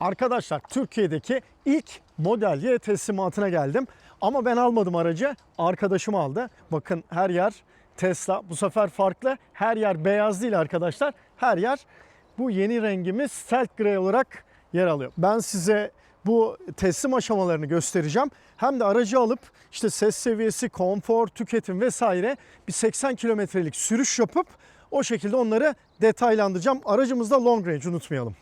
Arkadaşlar Türkiye'deki ilk Model Y teslimatına geldim. Ama ben almadım aracı. Arkadaşım aldı. Bakın her yer Tesla. Bu sefer farklı. Her yer beyaz değil arkadaşlar. Her yer bu yeni rengimiz Stealth Grey olarak yer alıyor. Ben size bu teslim aşamalarını göstereceğim. Hem de aracı alıp işte ses seviyesi, konfor, tüketim vesaire bir 80 kilometrelik sürüş yapıp o şekilde onları detaylandıracağım. Aracımız da long range unutmayalım.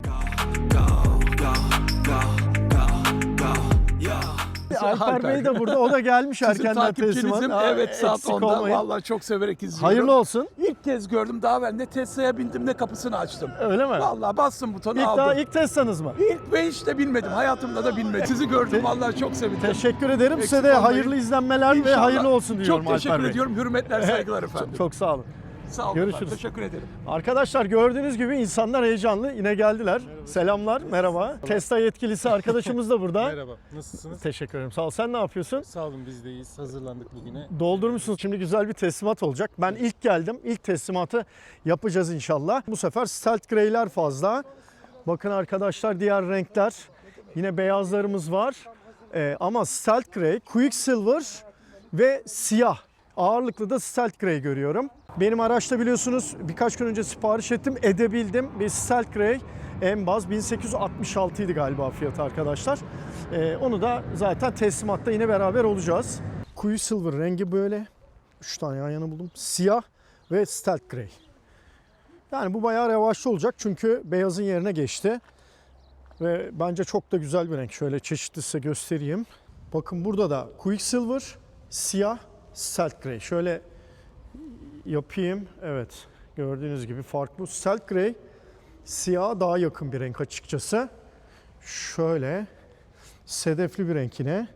Alper Bey de burada. O da gelmiş Sizin erkenden teslimat. takipçinizim. Aa, Evet saat eksik 10'da. olmayın. Vallahi çok severek izliyorum. Hayırlı olsun. İlk kez gördüm daha evvel ne Tesla'ya bindim ne kapısını açtım. Öyle mi? Vallahi bastım butonu İlk aldım. daha ilk Tesla'nız mı? İlk ben hiç de bilmedim. Hayatımda da bilmedim. Sizi gördüm vallahi çok sevindim. Teşekkür ederim. Size Eksik de olmayın. hayırlı izlenmeler ve İnşallah. hayırlı olsun diyorum Çok teşekkür Alper Bey. ediyorum. Hürmetler, saygılar efendim. Çok, çok sağ olun. Sağ olun. Görüşürüz. efendim, Teşekkür ederim. Arkadaşlar gördüğünüz gibi insanlar heyecanlı. Yine geldiler. Selamlar, merhaba. Tesla yetkilisi arkadaşımız da burada. Merhaba, nasılsınız? Teşekkür ederim. Sağ ol. Sen ne yapıyorsun? Sağ olun biz deyiz. Hazırlandık bugüne. Doldurmuşsunuz. Şimdi güzel bir teslimat olacak. Ben ilk geldim. İlk teslimatı yapacağız inşallah. Bu sefer Stealth Grey'ler fazla. Bakın arkadaşlar diğer renkler. Yine beyazlarımız var. Ee, ama Stealth Grey, Quicksilver ve siyah. Ağırlıklı da Stealth Grey görüyorum. Benim araçta biliyorsunuz birkaç gün önce sipariş ettim. Edebildim. Bir Stealth Grey en baz 1866 idi galiba fiyatı arkadaşlar. Ee, onu da zaten teslimatta yine beraber olacağız. Quicksilver rengi böyle. 3 tane yan yana buldum. Siyah ve Stealth Grey. Yani bu bayağı revaçlı olacak çünkü beyazın yerine geçti. Ve bence çok da güzel bir renk. Şöyle çeşitli size göstereyim. Bakın burada da Quicksilver, siyah, Stealth Grey. Şöyle yapayım. Evet. Gördüğünüz gibi farklı. Stealth Grey siyaha daha yakın bir renk açıkçası. Şöyle sedefli bir renk yine.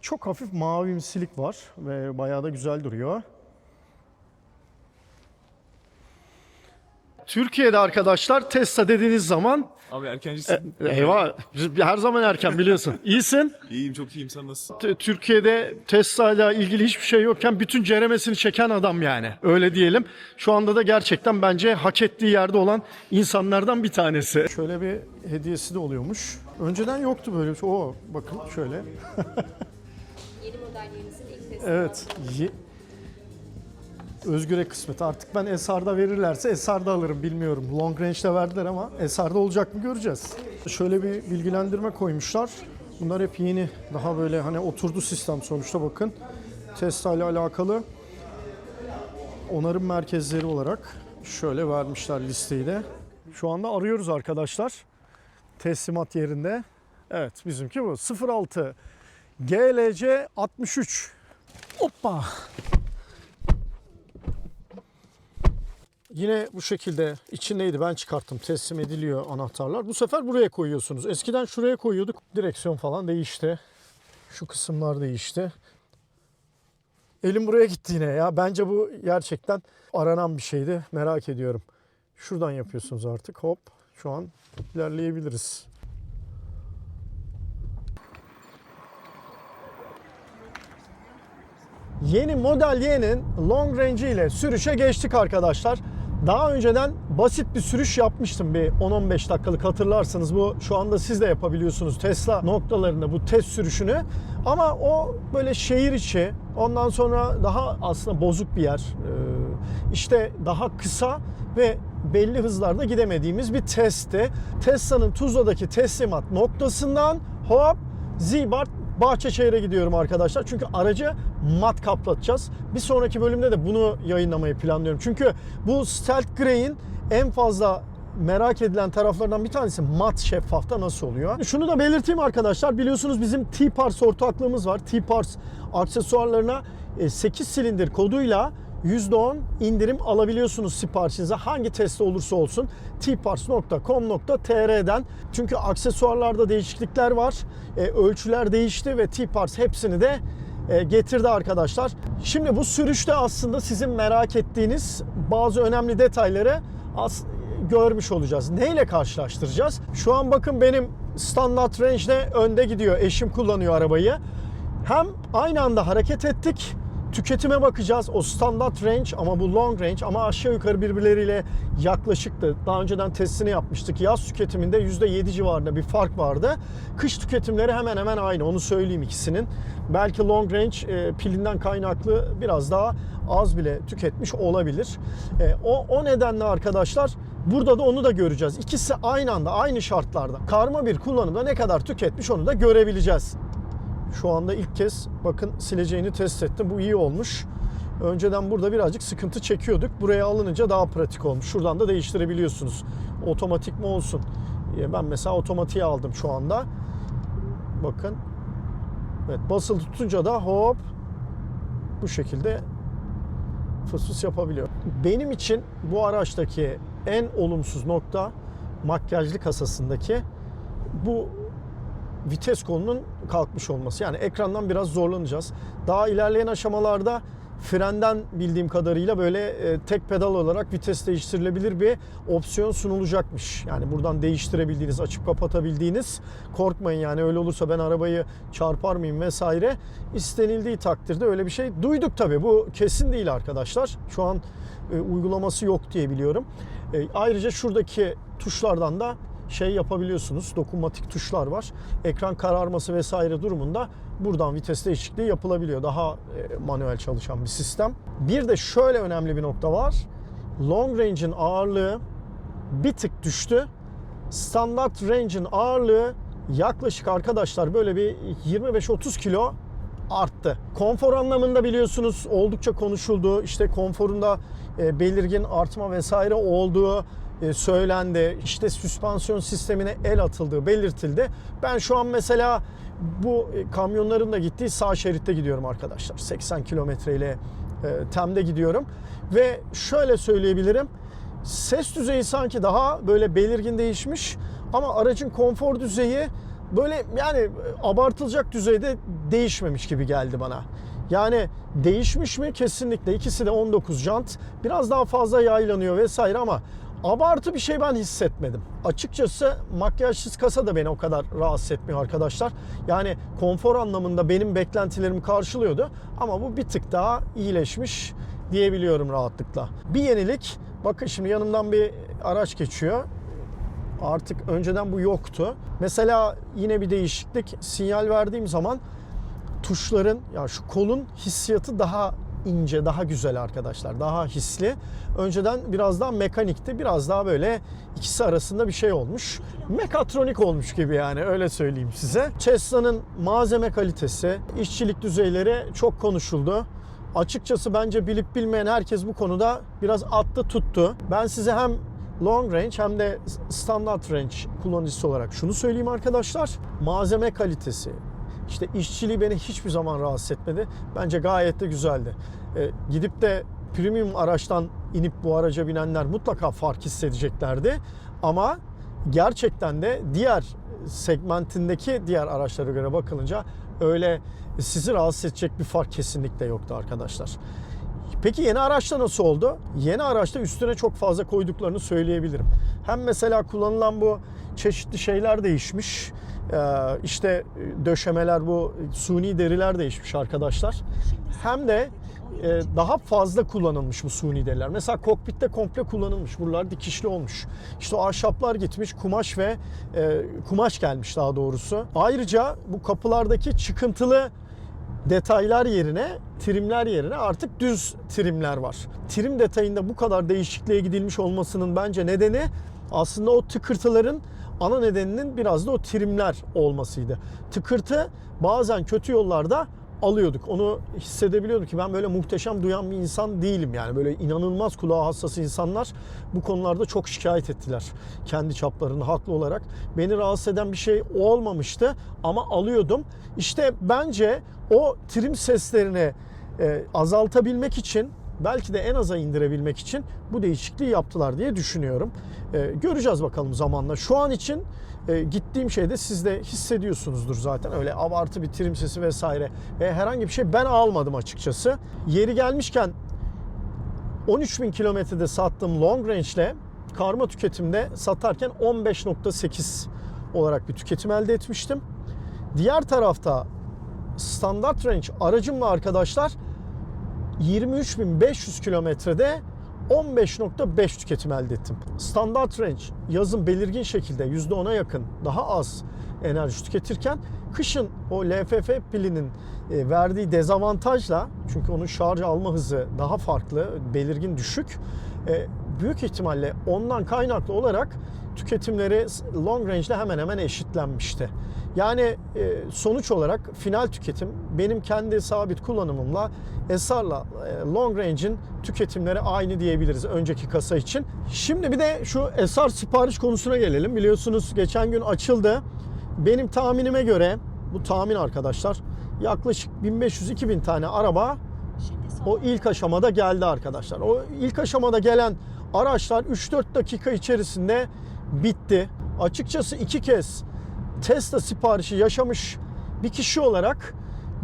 Çok hafif mavimsilik var ve bayağı da güzel duruyor. Türkiye'de arkadaşlar Tesla dediğiniz zaman Abi erkencisin. eyvah biz her zaman erken biliyorsun. İyisin. İyiyim çok iyiyim sen nasılsın? T- Türkiye'de Tesla ile ilgili hiçbir şey yokken bütün ceremesini çeken adam yani. Öyle diyelim. Şu anda da gerçekten bence hak ettiği yerde olan insanlardan bir tanesi. Şöyle bir hediyesi de oluyormuş. Önceden yoktu böyle bir şey. Oo bakın şöyle. Yeni model yenisinin ilk testi. Evet. Ye- Özgür'e kısmet. Artık ben SR'da verirlerse SR'da alırım bilmiyorum. Long range'de verdiler ama SR'da olacak mı göreceğiz. Şöyle bir bilgilendirme koymuşlar. Bunlar hep yeni. Daha böyle hani oturdu sistem sonuçta bakın. Tesla ile alakalı onarım merkezleri olarak şöyle vermişler listeyi de. Şu anda arıyoruz arkadaşlar. Teslimat yerinde. Evet bizimki bu. 06 GLC 63. Hoppa. Yine bu şekilde içindeydi ben çıkarttım teslim ediliyor anahtarlar. Bu sefer buraya koyuyorsunuz. Eskiden şuraya koyuyorduk. Direksiyon falan değişti. Şu kısımlar değişti. Elim buraya gitti yine ya. Bence bu gerçekten aranan bir şeydi. Merak ediyorum. Şuradan yapıyorsunuz artık. Hop. Şu an ilerleyebiliriz. Yeni Model Y'nin long range ile sürüşe geçtik arkadaşlar. Daha önceden basit bir sürüş yapmıştım bir 10-15 dakikalık hatırlarsanız bu şu anda siz de yapabiliyorsunuz Tesla noktalarında bu test sürüşünü. Ama o böyle şehir içi ondan sonra daha aslında bozuk bir yer Ee, işte daha kısa ve belli hızlarda gidemediğimiz bir testti. Tesla'nın Tuzla'daki teslimat noktasından hop Zibart Bahçeşehir'e gidiyorum arkadaşlar. Çünkü aracı mat kaplatacağız. Bir sonraki bölümde de bunu yayınlamayı planlıyorum. Çünkü bu Stealth Grey'in en fazla merak edilen taraflarından bir tanesi mat şeffafta nasıl oluyor? Şunu da belirteyim arkadaşlar. Biliyorsunuz bizim T-Pars ortaklığımız var. T-Pars aksesuarlarına e, 8 silindir koduyla %10 indirim alabiliyorsunuz siparişinize hangi testi olursa olsun tpars.com.tr'den çünkü aksesuarlarda değişiklikler var e, ölçüler değişti ve T-Pars hepsini de e, getirdi arkadaşlar. Şimdi bu sürüşte aslında sizin merak ettiğiniz bazı önemli detayları as görmüş olacağız. Neyle karşılaştıracağız? Şu an bakın benim standart range'de önde gidiyor. Eşim kullanıyor arabayı. Hem aynı anda hareket ettik Tüketime bakacağız. O standart range ama bu long range ama aşağı yukarı birbirleriyle yaklaşıktı. Daha önceden testini yapmıştık. Yaz tüketiminde %7 civarında bir fark vardı. Kış tüketimleri hemen hemen aynı. Onu söyleyeyim ikisinin. Belki long range e, pilinden kaynaklı biraz daha az bile tüketmiş olabilir. E, o, o nedenle arkadaşlar burada da onu da göreceğiz. İkisi aynı anda aynı şartlarda. Karma bir kullanımda ne kadar tüketmiş onu da görebileceğiz. Şu anda ilk kez bakın sileceğini test ettim. Bu iyi olmuş. Önceden burada birazcık sıkıntı çekiyorduk. Buraya alınınca daha pratik olmuş. Şuradan da değiştirebiliyorsunuz. Otomatik mi olsun? E, Ben mesela otomatiğe aldım şu anda. Bakın. Evet basılı tutunca da hop bu şekilde fıs fıs yapabiliyor. Benim için bu araçtaki en olumsuz nokta makyajlı kasasındaki bu vites kolunun kalkmış olması. Yani ekrandan biraz zorlanacağız. Daha ilerleyen aşamalarda frenden bildiğim kadarıyla böyle e, tek pedal olarak vites değiştirilebilir bir opsiyon sunulacakmış. Yani buradan değiştirebildiğiniz, açıp kapatabildiğiniz. Korkmayın yani öyle olursa ben arabayı çarpar mıyım vesaire. İstenildiği takdirde öyle bir şey duyduk tabii. Bu kesin değil arkadaşlar. Şu an e, uygulaması yok diye biliyorum. E, ayrıca şuradaki tuşlardan da şey yapabiliyorsunuz. Dokunmatik tuşlar var. Ekran kararması vesaire durumunda buradan vites değişikliği yapılabiliyor. Daha e, manuel çalışan bir sistem. Bir de şöyle önemli bir nokta var. Long range'in ağırlığı bir tık düştü. Standart range'in ağırlığı yaklaşık arkadaşlar böyle bir 25-30 kilo arttı. Konfor anlamında biliyorsunuz oldukça konuşuldu. İşte konforunda e, belirgin artma vesaire olduğu söylendi. İşte süspansiyon sistemine el atıldığı belirtildi. Ben şu an mesela bu e, kamyonların da gittiği sağ şeritte gidiyorum arkadaşlar. 80 kilometre ile e, temde gidiyorum. Ve şöyle söyleyebilirim. Ses düzeyi sanki daha böyle belirgin değişmiş ama aracın konfor düzeyi böyle yani abartılacak düzeyde değişmemiş gibi geldi bana. Yani değişmiş mi? Kesinlikle. İkisi de 19 jant. Biraz daha fazla yaylanıyor vesaire ama abartı bir şey ben hissetmedim. Açıkçası makyajsız kasa da beni o kadar rahatsız etmiyor arkadaşlar. Yani konfor anlamında benim beklentilerimi karşılıyordu ama bu bir tık daha iyileşmiş diyebiliyorum rahatlıkla. Bir yenilik bakın şimdi yanımdan bir araç geçiyor. Artık önceden bu yoktu. Mesela yine bir değişiklik sinyal verdiğim zaman tuşların ya şu kolun hissiyatı daha ince, daha güzel arkadaşlar. Daha hisli. Önceden biraz daha mekanikti. Biraz daha böyle ikisi arasında bir şey olmuş. Mekatronik olmuş gibi yani öyle söyleyeyim size. Tesla'nın malzeme kalitesi, işçilik düzeyleri çok konuşuldu. Açıkçası bence bilip bilmeyen herkes bu konuda biraz attı tuttu. Ben size hem long range hem de standart range kullanıcısı olarak şunu söyleyeyim arkadaşlar. Malzeme kalitesi, işte işçiliği beni hiçbir zaman rahatsız etmedi. Bence gayet de güzeldi. Ee, gidip de premium araçtan inip bu araca binenler mutlaka fark hissedeceklerdi. Ama gerçekten de diğer segmentindeki diğer araçlara göre bakılınca öyle sizi rahatsız edecek bir fark kesinlikle yoktu arkadaşlar. Peki yeni araçta nasıl oldu? Yeni araçta üstüne çok fazla koyduklarını söyleyebilirim. Hem mesela kullanılan bu çeşitli şeyler değişmiş. Ee, işte döşemeler bu suni deriler değişmiş arkadaşlar. Hem de e, daha fazla kullanılmış bu suni deriler. Mesela kokpitte komple kullanılmış. Buralar dikişli olmuş. İşte o ahşaplar gitmiş. Kumaş ve e, kumaş gelmiş daha doğrusu. Ayrıca bu kapılardaki çıkıntılı detaylar yerine, trimler yerine artık düz trimler var. Trim detayında bu kadar değişikliğe gidilmiş olmasının bence nedeni aslında o tıkırtıların ana nedeninin biraz da o trimler olmasıydı. Tıkırtı bazen kötü yollarda alıyorduk. Onu hissedebiliyorduk ki ben böyle muhteşem duyan bir insan değilim yani. Böyle inanılmaz kulağa hassas insanlar bu konularda çok şikayet ettiler. Kendi çaplarında haklı olarak. Beni rahatsız eden bir şey olmamıştı ama alıyordum. İşte bence o trim seslerini e, azaltabilmek için belki de en aza indirebilmek için bu değişikliği yaptılar diye düşünüyorum. E, göreceğiz bakalım zamanla. Şu an için e, gittiğim şeyde siz de hissediyorsunuzdur zaten. Öyle abartı bir trim sesi vesaire ve herhangi bir şey ben almadım açıkçası. Yeri gelmişken 13.000 kilometrede sattığım long range ile karma tüketimde satarken 15.8 olarak bir tüketim elde etmiştim. Diğer tarafta standart range aracımla arkadaşlar 23.500 kilometrede 15.5 tüketim elde ettim. Standart range yazın belirgin şekilde %10'a yakın daha az enerji tüketirken kışın o LFF pilinin e, verdiği dezavantajla çünkü onun şarj alma hızı daha farklı, belirgin düşük. e, Büyük ihtimalle ondan kaynaklı olarak tüketimleri long range'de hemen hemen eşitlenmişti. Yani e, sonuç olarak final tüketim benim kendi sabit kullanımımla SR'la e, long range'in tüketimleri aynı diyebiliriz önceki kasa için. Şimdi bir de şu SR sipariş konusuna gelelim. Biliyorsunuz geçen gün açıldı. Benim tahminime göre bu tahmin arkadaşlar yaklaşık 1500-2000 tane araba o ilk aşamada geldi arkadaşlar. O ilk aşamada gelen araçlar 3-4 dakika içerisinde bitti. Açıkçası iki kez Tesla siparişi yaşamış bir kişi olarak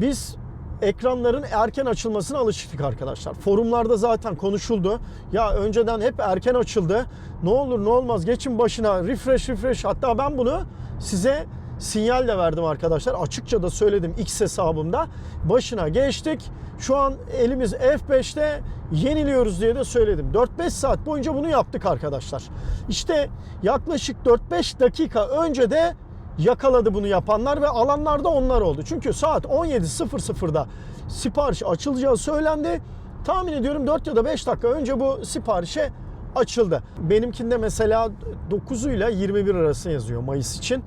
biz ekranların erken açılmasına alıştık arkadaşlar. Forumlarda zaten konuşuldu. Ya önceden hep erken açıldı. Ne olur ne olmaz geçin başına refresh refresh. Hatta ben bunu size sinyal de verdim arkadaşlar. Açıkça da söyledim X hesabımda. Başına geçtik. Şu an elimiz F5'te yeniliyoruz diye de söyledim. 4-5 saat boyunca bunu yaptık arkadaşlar. İşte yaklaşık 4-5 dakika önce de yakaladı bunu yapanlar ve alanlar da onlar oldu. Çünkü saat 17.00'da sipariş açılacağı söylendi. Tahmin ediyorum 4 ya da 5 dakika önce bu siparişe açıldı. Benimkinde mesela 9'u ile 21 arası yazıyor Mayıs için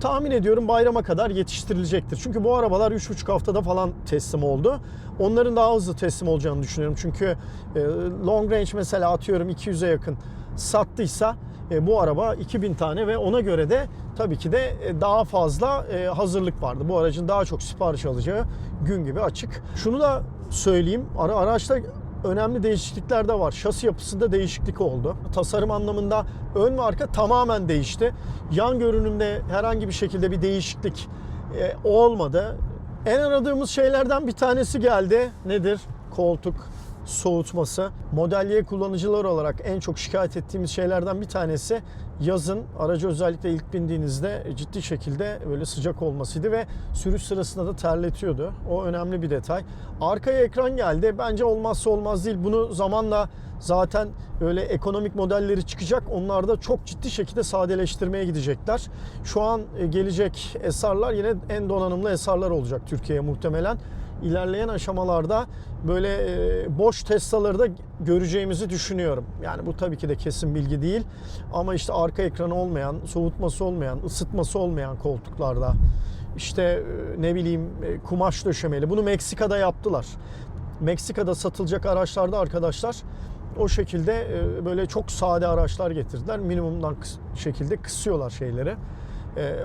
tahmin ediyorum bayrama kadar yetiştirilecektir. Çünkü bu arabalar 3,5 haftada falan teslim oldu. Onların daha hızlı teslim olacağını düşünüyorum. Çünkü e, long range mesela atıyorum 200'e yakın sattıysa e, bu araba 2000 tane ve ona göre de tabii ki de e, daha fazla e, hazırlık vardı. Bu aracın daha çok sipariş alacağı gün gibi açık. Şunu da söyleyeyim. Ara araçta önemli değişiklikler de var. Şasi yapısında değişiklik oldu. Tasarım anlamında ön ve arka tamamen değişti. Yan görünümde herhangi bir şekilde bir değişiklik olmadı. En aradığımız şeylerden bir tanesi geldi. Nedir? Koltuk soğutması. Model Y kullanıcılar olarak en çok şikayet ettiğimiz şeylerden bir tanesi yazın aracı özellikle ilk bindiğinizde ciddi şekilde böyle sıcak olmasıydı ve sürüş sırasında da terletiyordu. O önemli bir detay. Arkaya ekran geldi. Bence olmazsa olmaz değil. Bunu zamanla zaten öyle ekonomik modelleri çıkacak. Onlar da çok ciddi şekilde sadeleştirmeye gidecekler. Şu an e, gelecek SR'lar yine en donanımlı SR'lar olacak Türkiye'ye muhtemelen ilerleyen aşamalarda böyle e, boş Tesla'ları da göreceğimizi düşünüyorum. Yani bu tabii ki de kesin bilgi değil. Ama işte arka ekranı olmayan, soğutması olmayan, ısıtması olmayan koltuklarda işte e, ne bileyim e, kumaş döşemeli. Bunu Meksika'da yaptılar. Meksika'da satılacak araçlarda arkadaşlar o şekilde böyle çok sade araçlar getirdiler. Minimumdan şekilde kısıyorlar şeyleri.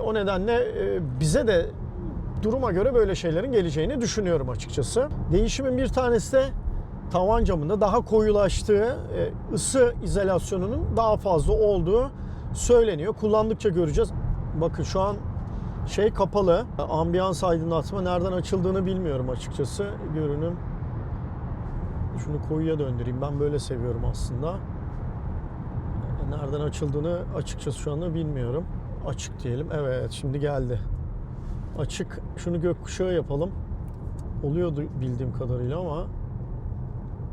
O nedenle bize de duruma göre böyle şeylerin geleceğini düşünüyorum açıkçası. Değişimin bir tanesi de tavan camında daha koyulaştığı, e, ısı izolasyonunun daha fazla olduğu söyleniyor. Kullandıkça göreceğiz. Bakın şu an şey kapalı. Ambiyans aydınlatma nereden açıldığını bilmiyorum açıkçası. Görünüm. Şunu koyuya döndüreyim. Ben böyle seviyorum aslında. Nereden açıldığını açıkçası şu anda bilmiyorum. Açık diyelim. Evet şimdi geldi açık şunu gökkuşağı yapalım. Oluyordu bildiğim kadarıyla ama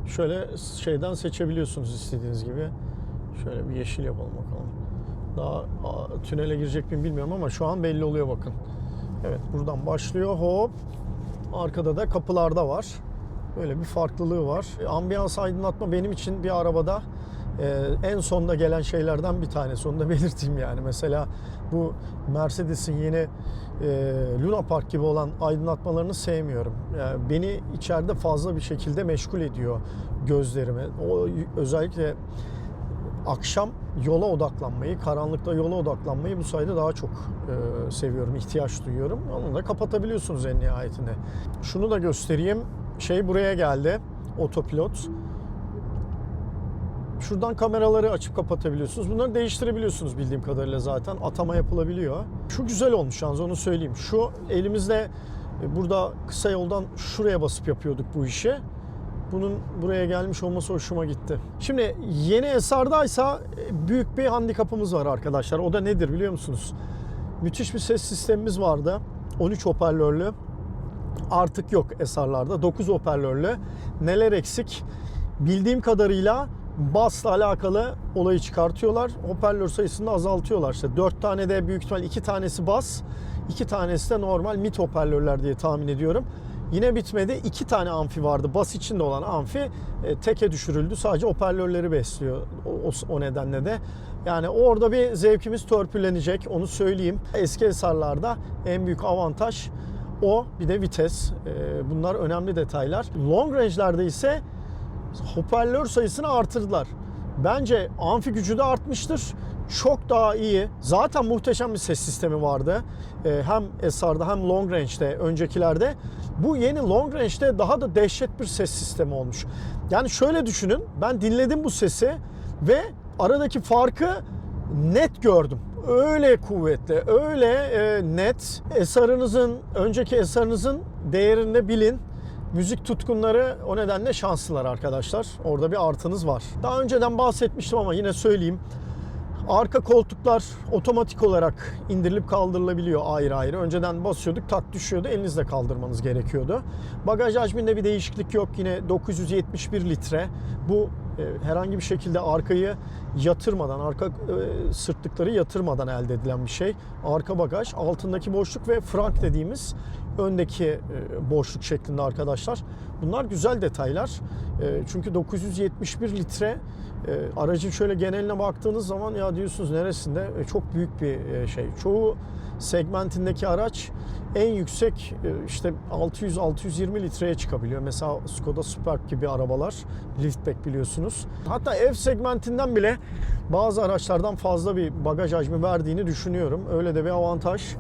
şöyle şeyden seçebiliyorsunuz istediğiniz gibi. Şöyle bir yeşil yapalım bakalım. Daha tünele girecek miyim bilmiyorum ama şu an belli oluyor bakın. Evet buradan başlıyor hop. Arkada da kapılarda var. Böyle bir farklılığı var. E, Ambiyans aydınlatma benim için bir arabada e, en sonda gelen şeylerden bir tanesi. Onu da belirteyim yani. Mesela bu Mercedes'in yeni e, Luna Park gibi olan aydınlatmalarını sevmiyorum. Yani beni içeride fazla bir şekilde meşgul ediyor gözlerimi. O özellikle akşam yola odaklanmayı, karanlıkta yola odaklanmayı bu sayede daha çok e, seviyorum, ihtiyaç duyuyorum. Onu da kapatabiliyorsunuz en nihayetinde. Şunu da göstereyim. Şey buraya geldi. Otopilot. Şuradan kameraları açıp kapatabiliyorsunuz. Bunları değiştirebiliyorsunuz bildiğim kadarıyla zaten. Atama yapılabiliyor. Şu güzel olmuş yalnız onu söyleyeyim. Şu elimizde e, burada kısa yoldan şuraya basıp yapıyorduk bu işi. Bunun buraya gelmiş olması hoşuma gitti. Şimdi yeni SR'daysa e, büyük bir handikapımız var arkadaşlar. O da nedir biliyor musunuz? Müthiş bir ses sistemimiz vardı. 13 hoparlörlü. artık yok SR'larda. 9 hoparlörlü. Neler eksik? Bildiğim kadarıyla basla alakalı olayı çıkartıyorlar. Hoparlör sayısını azaltıyorlar. İşte 4 tane de büyük ihtimal 2 tanesi bas, 2 tanesi de normal mid hoparlörler diye tahmin ediyorum. Yine bitmedi. 2 tane amfi vardı. Bas içinde olan amfi e, teke düşürüldü. Sadece hoparlörleri besliyor o, o, o nedenle de. Yani orada bir zevkimiz törpülenecek onu söyleyeyim. Eski SR'larda en büyük avantaj o bir de vites. Ee, Bunlar önemli detaylar. Long range'lerde ise hoparlör sayısını artırdılar. Bence amfi gücü de artmıştır. Çok daha iyi. Zaten muhteşem bir ses sistemi vardı. Ee, Hem SR'da hem long range'de öncekilerde. Bu yeni long range'de daha da dehşet bir ses sistemi olmuş. Yani şöyle düşünün. Ben dinledim bu sesi ve aradaki farkı net gördüm. Öyle kuvvetli, öyle e, net. Eserınızın, önceki eserınızın değerini de bilin. Müzik tutkunları o nedenle şanslılar arkadaşlar. Orada bir artınız var. Daha önceden bahsetmiştim ama yine söyleyeyim. Arka koltuklar otomatik olarak indirilip kaldırılabiliyor ayrı ayrı. Önceden basıyorduk tak düşüyordu elinizle kaldırmanız gerekiyordu. Bagaj hacminde bir değişiklik yok. Yine 971 litre. Bu e, herhangi bir şekilde arkayı yatırmadan, arka e, sırtlıkları yatırmadan elde edilen bir şey. Arka bagaj, altındaki boşluk ve frank dediğimiz öndeki e, boşluk şeklinde arkadaşlar. Bunlar güzel detaylar. E, Çünkü 971 litre e, aracın şöyle geneline baktığınız zaman ya diyorsunuz neresinde çok büyük bir şey. Çoğu segmentindeki araç en yüksek işte 600-620 litreye çıkabiliyor. Mesela Skoda Superb gibi arabalar liftback biliyorsunuz. Hatta F segmentinden bile bazı araçlardan fazla bir bagaj hacmi verdiğini düşünüyorum. Öyle de bir avantaj.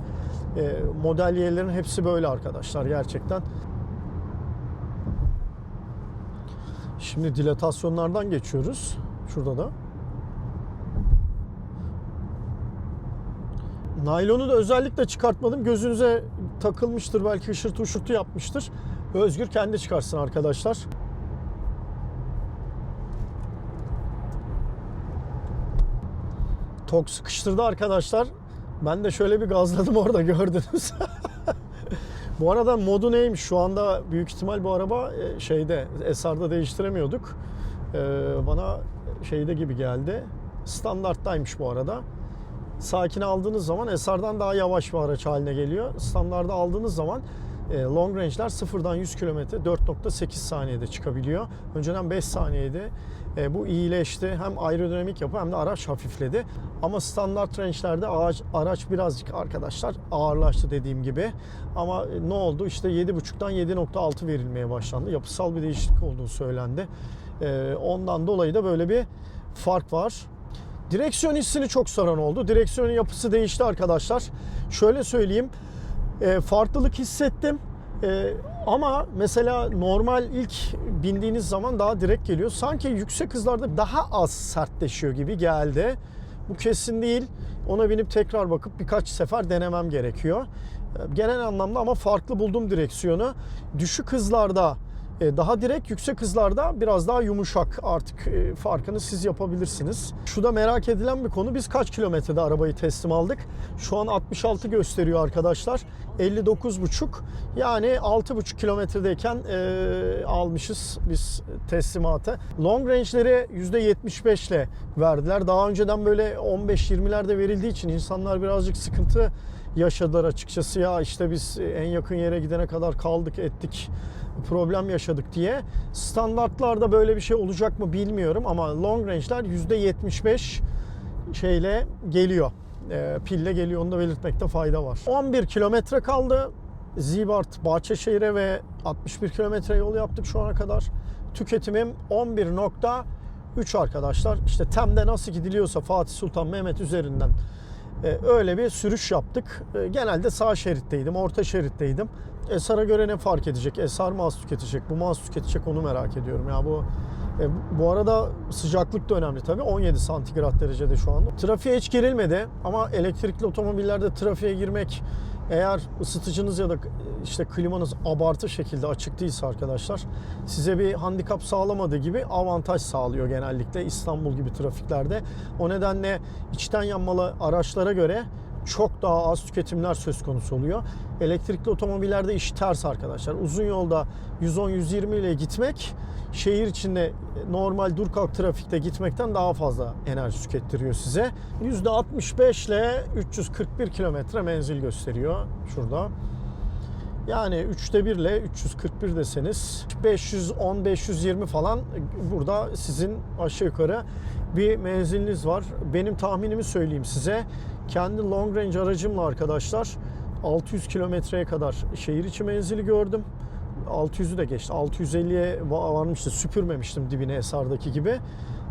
E, Model Y'lerin hepsi böyle arkadaşlar gerçekten. Şimdi dilatasyonlardan geçiyoruz. Şurada da. Naylonu da özellikle çıkartmadım. Gözünüze takılmıştır belki hışırtı hışırtı yapmıştır. Özgür kendi çıkarsın arkadaşlar. Tok sıkıştırdı arkadaşlar. Ben de şöyle bir gazladım orada gördünüz. bu arada modu neymiş? Şu anda büyük ihtimal bu araba e, şeyde SR'da değiştiremiyorduk. Ee, Bana şeyde gibi geldi. Standarttaymış bu arada. Sakin aldığınız zaman SR'dan daha yavaş bir araç haline geliyor. Standarda aldığınız zaman e, long range'ler sıfırdan 100 km 4.8 saniyede çıkabiliyor. Önceden 5 saniyeydi. E, bu iyileşti. Hem aerodinamik yapı hem de araç hafifledi. Ama standart range'lerde araç, araç birazcık arkadaşlar ağırlaştı dediğim gibi. Ama e, ne oldu? İşte 7.5'tan 7.6 verilmeye başlandı. Yapısal bir değişiklik olduğu söylendi. E, ondan dolayı da böyle bir fark var. Direksiyon hissini çok saran oldu. Direksiyonun yapısı değişti arkadaşlar. Şöyle söyleyeyim. E, farklılık hissettim. E, ama mesela normal ilk bindiğiniz zaman daha direkt geliyor. Sanki yüksek hızlarda daha az sertleşiyor gibi geldi. Bu kesin değil. Ona binip tekrar bakıp birkaç sefer denemem gerekiyor. E, Genel anlamda ama farklı buldum direksiyonu. Düşük hızlarda daha direkt yüksek hızlarda biraz daha yumuşak artık e, farkını siz yapabilirsiniz. Şu da merak edilen bir konu. Biz kaç kilometrede arabayı teslim aldık? Şu an 66 gösteriyor arkadaşlar. 59,5 yani 6,5 kilometredeyken e, almışız biz teslimatı. Long range'leri %75 ile verdiler. Daha önceden böyle 15-20'lerde verildiği için insanlar birazcık sıkıntı yaşadılar açıkçası. Ya işte biz en yakın yere gidene kadar kaldık ettik problem yaşadık diye. Standartlarda böyle bir şey olacak mı bilmiyorum ama long range'ler %75 şeyle geliyor. E, pille geliyor onu da belirtmekte fayda var. 11 kilometre kaldı. Zibart, Bahçeşehir'e ve 61 kilometre yol yaptık şu ana kadar. Tüketimim 11.3 arkadaşlar. İşte Tem'de nasıl gidiliyorsa Fatih Sultan Mehmet üzerinden öyle bir sürüş yaptık. E, Genelde sağ şeritteydim, orta şeritteydim. SR'a göre ne fark edecek? SR mı az tüketecek, bu mu az tüketecek onu merak ediyorum. Ya bu e, bu arada sıcaklık da önemli tabii. 17 santigrat derecede şu anda. Trafiğe hiç girilmedi ama elektrikli otomobillerde trafiğe girmek eğer ısıtıcınız ya da işte klimanız abartı şekilde açık değilse arkadaşlar size bir handikap sağlamadığı gibi avantaj sağlıyor genellikle İstanbul gibi trafiklerde. O nedenle içten yanmalı araçlara göre çok daha az tüketimler söz konusu oluyor. Elektrikli otomobillerde iş ters arkadaşlar. Uzun yolda 110-120 ile gitmek şehir içinde normal dur kalk trafikte gitmekten daha fazla enerji tükettiriyor size. %65 ile 341 kilometre menzil gösteriyor şurada. Yani 3'te 1 ile 341 deseniz 510-520 falan burada sizin aşağı yukarı bir menziliniz var. Benim tahminimi söyleyeyim size. Kendi long range aracımla arkadaşlar 600 kilometreye kadar şehir içi menzili gördüm. 600'ü de geçti. 650'ye va- varmıştı. Süpürmemiştim dibine Esar'daki gibi.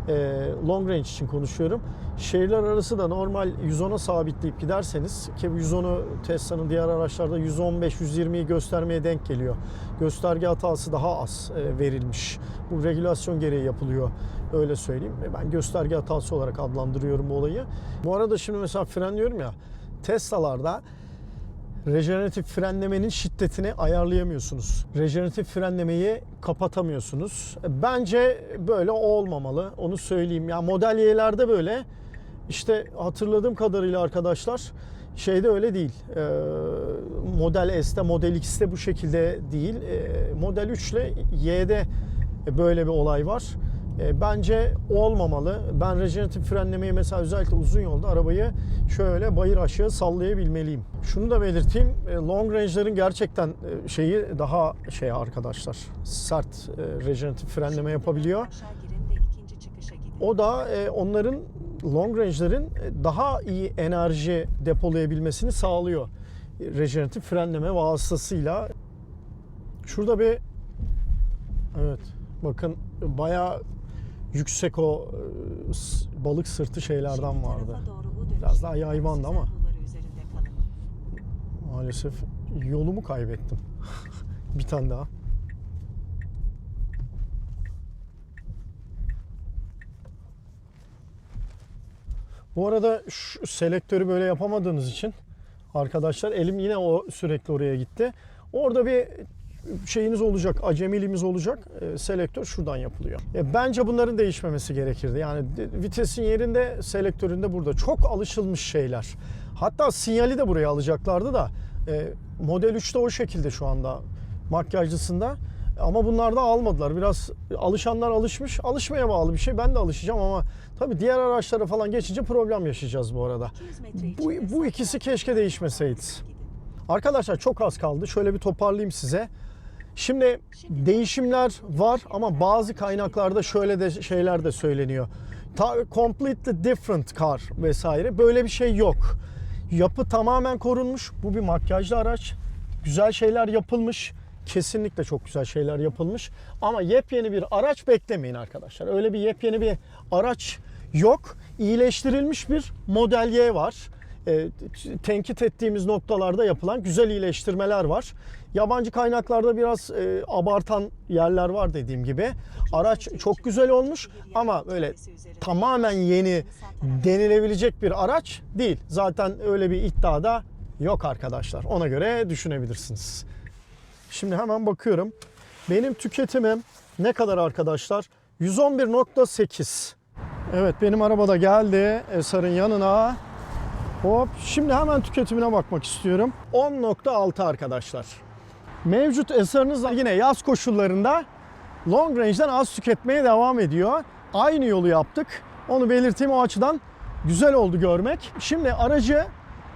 Ee, long range için konuşuyorum. Şehirler arası da normal 110'a sabitleyip giderseniz ki bu 110'u Tesla'nın diğer araçlarda 115-120'yi göstermeye denk geliyor. Gösterge hatası daha az e, verilmiş. Bu regülasyon gereği yapılıyor. Öyle söyleyeyim. E, Ben gösterge hatası olarak adlandırıyorum bu olayı. Bu arada şimdi mesela frenliyorum ya. Tesla'larda rejeneratif frenlemenin şiddetini ayarlayamıyorsunuz. Rejeneratif frenlemeyi kapatamıyorsunuz. Bence böyle olmamalı. Onu söyleyeyim. Ya model Y'lerde böyle. İşte hatırladığım kadarıyla arkadaşlar şeyde öyle değil. Ee, model S'te, Model X'te bu şekilde değil. Ee, model 3 ile Y'de böyle bir olay var. E, bence olmamalı. Ben rejeneratif frenlemeyi mesela özellikle uzun yolda arabayı şöyle bayır aşağı sallayabilmeliyim. Şunu da belirteyim. e, Long range'lerin gerçekten e, şeyi daha şey arkadaşlar. Sert e, rejeneratif frenleme yapabiliyor. O da onların long range'lerin daha iyi enerji depolayabilmesini sağlıyor. Rejeneratif frenleme vasıtasıyla. Şurada bir evet bakın bayağı yüksek o e, balık sırtı şeylerden vardı. Biraz daha yayvandı ama. Maalesef yolumu kaybettim. bir tane daha. Bu arada şu selektörü böyle yapamadığınız için arkadaşlar elim yine o sürekli oraya gitti. Orada bir şeyiniz olacak, acemiliğimiz olacak. E, selektör şuradan yapılıyor. E, bence bunların değişmemesi gerekirdi. Yani vitesin yerinde, selektöründe burada. Çok alışılmış şeyler. Hatta sinyali de buraya alacaklardı da e, Model 3'te o şekilde şu anda makyajcısında. Ama bunlar da almadılar. Biraz alışanlar alışmış. Alışmaya bağlı bir şey. Ben de alışacağım ama tabii diğer araçlara falan geçince problem yaşayacağız bu arada. 200 metre Bu, bu ikisi keşke değişmeseydi. Arkadaşlar çok az kaldı. Şöyle bir toparlayayım size. Şimdi değişimler var ama bazı kaynaklarda şöyle de şeyler de söyleniyor. Ta, completely different car vesaire. Böyle bir şey yok. Yapı tamamen korunmuş. Bu bir makyajlı araç. Güzel şeyler yapılmış. Kesinlikle çok güzel şeyler yapılmış. Ama yepyeni bir araç beklemeyin arkadaşlar. Öyle bir yepyeni bir araç yok. İyileştirilmiş bir Model Y var e, tenkit ettiğimiz noktalarda yapılan güzel iyileştirmeler var. Yabancı kaynaklarda biraz e, abartan yerler var dediğim gibi. Araç çok güzel olmuş ama böyle tamamen yeni denilebilecek bir araç değil. Zaten öyle bir iddiada yok arkadaşlar. Ona göre düşünebilirsiniz. Şimdi hemen bakıyorum. Benim tüketimim ne kadar arkadaşlar? 111.8. Evet benim araba da geldi Esar'ın yanına. Hop şimdi hemen tüketimine bakmak istiyorum. 10.6 arkadaşlar. Mevcut eseriniz yine yaz koşullarında long range'den az tüketmeye devam ediyor. Aynı yolu yaptık. Onu belirteyim o açıdan güzel oldu görmek. Şimdi aracı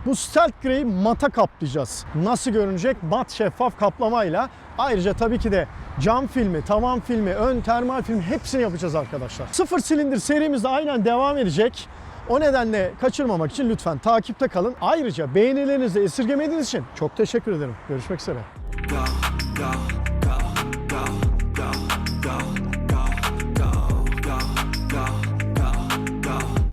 bu Stealth Grey'i mata kaplayacağız. Nasıl görünecek? Mat şeffaf kaplamayla. Ayrıca tabii ki de cam filmi, tavan filmi, ön termal film hepsini yapacağız arkadaşlar. Sıfır silindir serimiz de aynen devam edecek. O nedenle kaçırmamak için lütfen takipte kalın. Ayrıca beğenilerinizi esirgemediğiniz için çok teşekkür ederim. Görüşmek üzere. go, go, go, go.